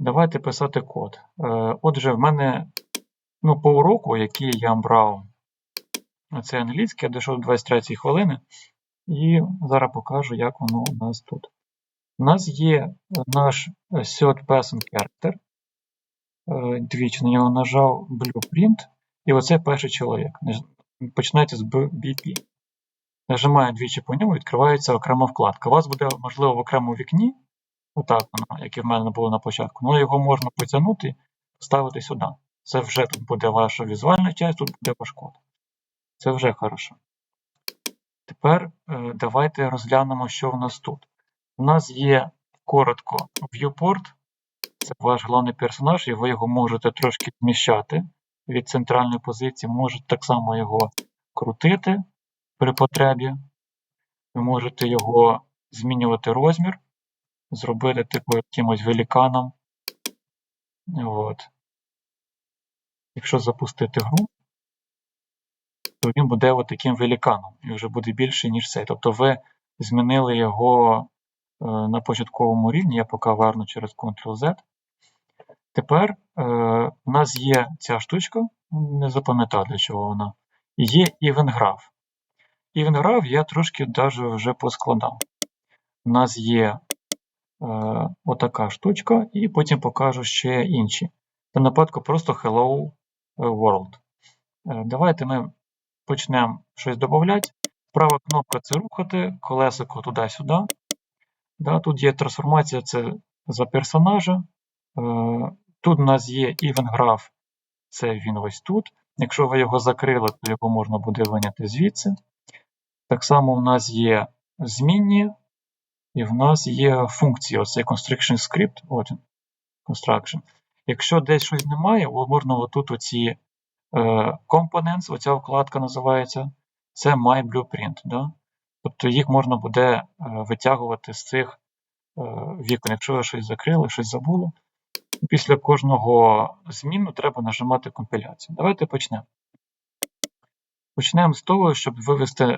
Давайте писати код. Е, Отже, в мене ну, по уроку, який я брав цей англійський, я дійшов до 23 хвилини, і зараз покажу, як воно у нас тут. У нас є наш third person character. Е, Двічі на нього нажав Blueprint, і оце перший чоловік. Починається з BP. Нажимаю двічі по ньому, відкривається окрема вкладка. У вас буде, можливо, в окремому вікні, отак воно, як і в мене було на початку, але його можна потягнути і поставити сюди. Це вже тут буде ваша візуальна частина, тут буде ваш код. Це вже хорошо. Тепер е, давайте розглянемо, що в нас тут. У нас є коротко viewport, це ваш головний персонаж, і ви його можете трошки зміщати від центральної позиції, можете так само його крутити при потребі. Ви можете його змінювати розмір, зробити типу якимось великаном. От. Якщо запустити гру, то він буде от таким великаном і вже буде більший, ніж цей. Тобто ви змінили його е, на початковому рівні, я поки верну через Ctrl-Z. Тепер е, у нас є ця штучка, не запам'ятав для чого вона, є. Event Graph я трошки даже вже поскладав. У нас є отака штучка, і потім покажу ще інші. В даному випадку просто Hello World. Е, давайте ми почнемо щось додати. Права кнопка це рухати, колесико туди-сюди. Да, тут є трансформація це за персонажа. Е, Тут у нас є Graph, це він ось тут. Якщо ви його закрили, то його можна буде виняти звідси. Так само у нас є змінні, і в нас є функції. Оцей Construction Script. От Construction. Якщо десь щось немає, можна отут оці е, Components, оця вкладка називається, це My Blueprint. Да? Тобто їх можна буде е, витягувати з цих е, вікон. Якщо ви щось закрили, щось забули, після кожного зміну треба нажимати компіляцію. Давайте почнемо. Почнемо з того, щоб вивести е,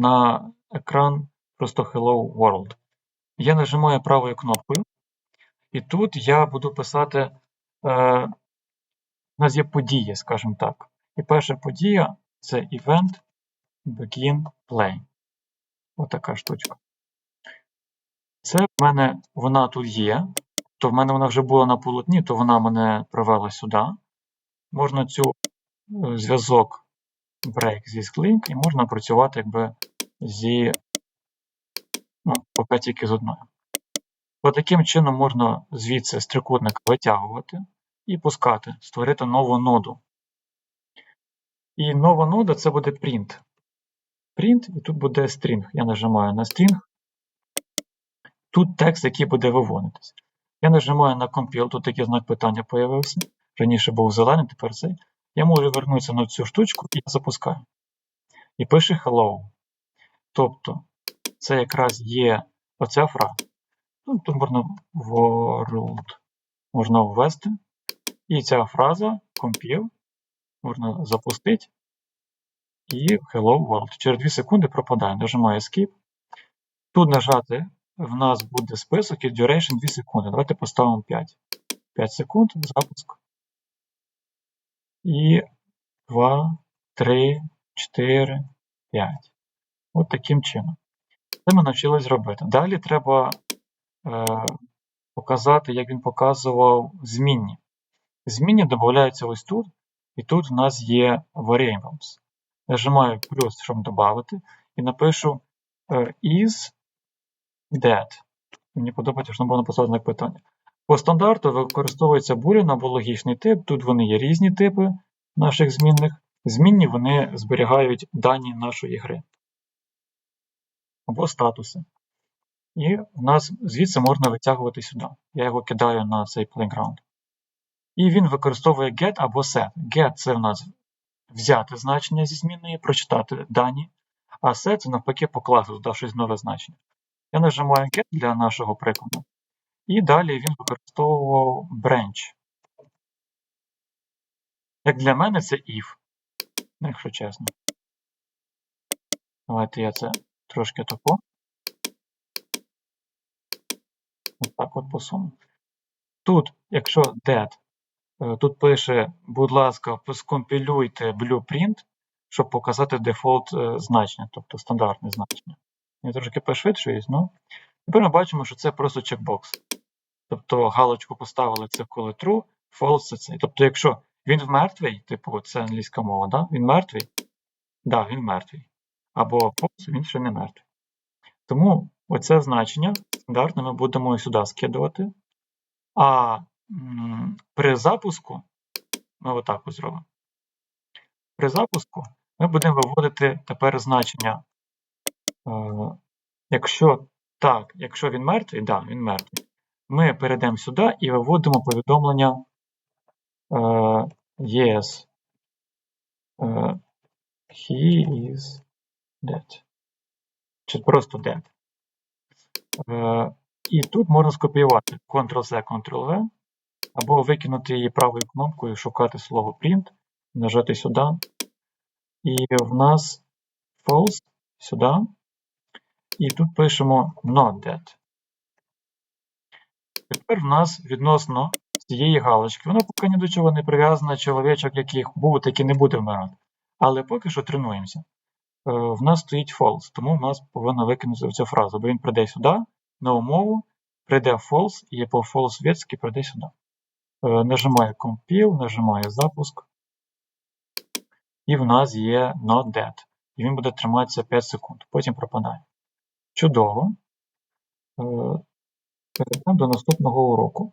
на екран просто Hello World. Я нажимаю правою кнопкою, і тут я буду писати. Е, у нас є події, скажімо так. І перша подія це Event Begin Play. Отака штучка. Це в мене вона тут є. То в мене вона вже була на полотні, то вона мене привела сюди. Можна цю е, зв'язок break зі link і можна працювати якби зі, ну, тільки з одною. От чином можна звідси з трикутника витягувати і пускати, створити нову ноду. І нова нода це буде print. Print, і тут буде string. Я нажимаю на string. Тут текст, який буде виводитись. Я нажимаю на Compile, тут такий знак питання з'явився. Раніше був зелений, тепер цей. Я можу вернутися на цю штучку і запускаю. І пише Hello. Тобто, це якраз є оця фраза. Ну, Тут можна world можна ввести. І ця фраза Compile можна запустити. І Hello World. Через 2 секунди пропадає. Нажимаю Escape. Тут нажати в нас буде список і duration 2 секунди. Давайте поставимо 5. 5 секунд, запуск. І 2, 3, 4, 5. От таким чином. Це ми навчились робити. Далі треба е, показати, як він показував змінні. Змінні додаються ось тут, і тут в нас є variables. Нажимаю плюс, щоб додати, і напишу е, is that. Мені подобається, що було написати питання. По стандарту використовується boolean або логічний тип. Тут вони є різні типи наших змінних. Змінні вони зберігають дані нашої гри. Або статуси. І в нас звідси можна витягувати сюди. Я його кидаю на цей playground. І він використовує get або set. Get це в нас взяти значення зі змінної, прочитати дані, а set це навпаки покласти щось нове значення. Я нажимаю get для нашого прикладу. І далі він використовував branch. Як для мене, це if, якщо чесно. Давайте я це трошки тако. Ось так от посуну. тут, якщо dead, е, тут пише, будь ласка, скомпілюйте blueprint, щоб показати дефолт е, значення, тобто стандартне значення. Я трошки пришвидшуюсь, ну. Тепер ми бачимо, що це просто чекбокс. Тобто галочку поставили це коли true, false це це. Тобто, якщо він мертвий, типу, це англійська мова, да? він мертвий, да, він мертвий. Або false, він ще не мертвий. Тому оце значення стандартно ми будемо сюди скидувати. А при запуску ми отак зробимо. При запуску ми будемо виводити тепер значення. Е, якщо так, якщо він мертвий, да, він мертвий. Ми перейдемо сюди і виводимо повідомлення е, Yes. Е, he is dead. Чи просто dead. Е, і тут можна скопіювати Ctrl-C, Ctrl-V, або викинути її правою кнопкою, шукати слово print, нажати сюди. І в нас false сюди. І тут пишемо not dead. Тепер в нас відносно цієї галочки, вона поки ні до чого не прив'язана, чоловічок, яких був, так не буде вмирати. Але поки що тренуємося. Е, В нас стоїть false, тому в нас повинна викинути цю фразу, бо він прийде сюди, на умову, прийде false, і по false ветськи прийде сюди. Е, Нажимаю compile, нажимаю запуск. І в нас є not dead. І він буде триматися 5 секунд, потім пропадає. Чудово. Е, Перейдемо до наступного уроку.